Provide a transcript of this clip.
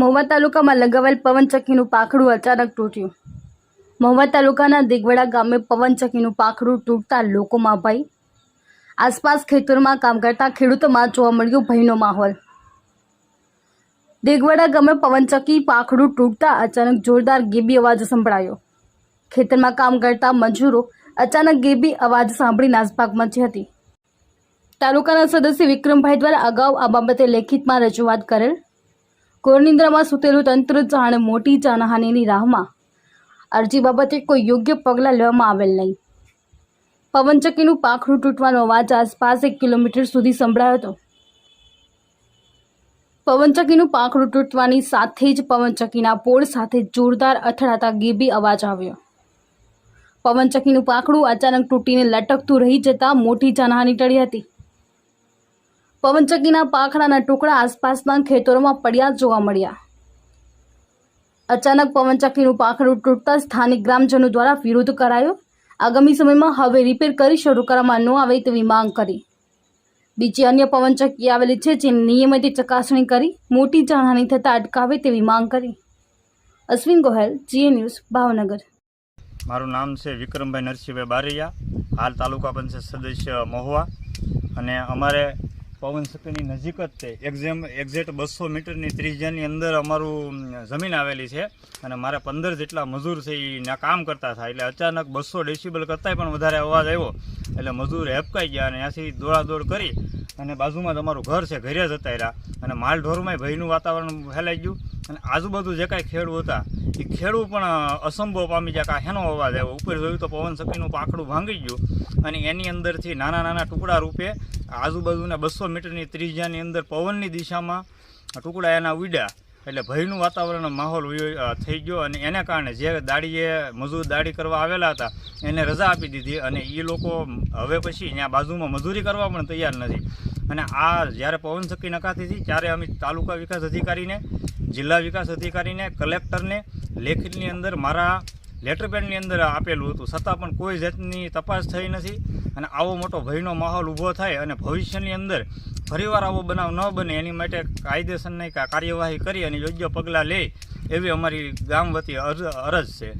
મહુવા તાલુકામાં લગાવેલ પવનચક્કીનું પાખડું અચાનક તૂટ્યું. મહુવા તાલુકાના દિગવડા ગામે પવનચક્કીનું પાખડું તૂટતા લોકોમાં ભય. આસપાસ ખેતરમાં કામ કરતા ખેડૂતોમાં જોવા મળ્યો ભયનો માહોલ. દેગવડા ગામે પવનચક્કી પાખડું તૂટતા અચાનક જોરદાર ગેબી અવાજ સંભળાયો. ખેતરમાં કામ કરતા મજૂરો અચાનક ગેબી અવાજ સાંભળી નાસભાગ મચી હતી. તાલુકાના સદસ્ય વિક્રમભાઈ દ્વારા અગાઉ આ બાબતે લેખિતમાં રજૂઆત કરેલ કોરનિંદ્રામાં સૂતેલું તંત્ર જાણે મોટી જાનહાનિની રાહમાં. અરજી બાબતે કોઈ યોગ્ય પગલાં લેવામાં આવેલ નહીં. પવનચક્કીનું પાંખડું તૂટવાનો અવાજ આસપાસ એક કિલોમીટર સુધી સંભળાયો હતો. પવનચક્કીનું પાંખડું તૂટવાની સાથે જ પવનચક્કીના પોળ સાથે જોરદાર અથડાતા ગીબી અવાજ આવ્યો. પવનચક્કીનું પાંખડું અચાનક તૂટીને લટકતું રહી જતા મોટી જાનહાની ટળી હતી. પવનચક્કીના પાંખડાના ટુકડા આસપાસના ખેતરોમાં પડ્યા જોવા મળ્યા. અચાનક પવનચક્કીનું પાંખડું તૂટતા સ્થાનિક ગ્રામજનો દ્વારા વિરોધ કરાયો. આગામી સમયમાં હવે રિપેર કરી શરૂ કરવામાં ન આવે તેવી માંગ કરી. બીજી અન્ય પવનચક્કી આવેલી છે, જે નિયમિત ચકાસણી કરી, મોટી જાણહાની થતાં અટકાવે તેવી માંગ કરી. અશ્વિન ગોહેલ, જીએ ન્યૂઝ, ભાવનગર. મારું નામ છે વિક્રમભાઈ નરસિંહભાઈ બારૈયા. હાલ તાલુકા પંચાયત સદસ્ય મહુવા. અને અમારે પવન શક્તિની નજીક જ તે એક્ઝેમ એક્ઝેક્ટ બસો મીટરની ત્રિજ્યાની અંદર અમારું જમીન આવેલી છે અને મારે પંદર જેટલા મજૂર છે એ કામ કરતા હતા. એટલે અચાનક બસો ડેસિબલ કરતાંય પણ વધારે અવાજ આવ્યો. એટલે મજૂર હેપકાઈ ગયા અને ત્યાંથી દોડાદોડ કરી અને બાજુમાં તમારું ઘર છે, ઘરે જતા રહ્યા અને માલ ઢોરમાં ભયનું વાતાવરણ ફેલાઈ ગયું. અને આજુબાજુ જે કાંઈ ખેડૂ હતા, એ ખેડૂ પણ અસંભવ પામી જાય કે હેનો અવાજ આવ્યો. ઉપર જોયું તો પવન શક્તિનું પાખડું ભાંગી ગયું. અને એની અંદરથી નાના નાના ટુકડા રૂપે આજુબાજુના બસો મીટરની ત્રિજ્યાની અંદર પવનની દિશામાં ટુકડા એના ઉડ્યા. એટલે ભયનું વાતાવરણ માહોલ થઈ ગયો અને એને કારણે જે દાડીએ મજૂર દાડી કરવા આવેલા હતા, એને રજા આપી દીધી અને એ લોકો હવે પછી ત્યાં બાજુમાં મજૂરી કરવા પણ તૈયાર નથી. અને આ જ્યારે પવન શક્તિ નકાતી હતી, ત્યારે અમે તાલુકા વિકાસ અધિકારીને, જિલ્લા વિકાસ અધિકારીને, કલેક્ટરને લેખિતની અંદર મારા લેટર પેડની અંદર આપેલું હતું. છતાં પણ કોઈ જાતની તપાસ થઈ નથી અને આવો મોટો ભયનો માહોલ ઊભો થાય અને ભવિષ્યની અંદર ફરીવાર આવો બનાવ ન બને, એની માટે કાયદેસરની કાર્યવાહી કરી અને યોગ્ય પગલાં લે, એવી અમારી ગામ વતી અરજ છે.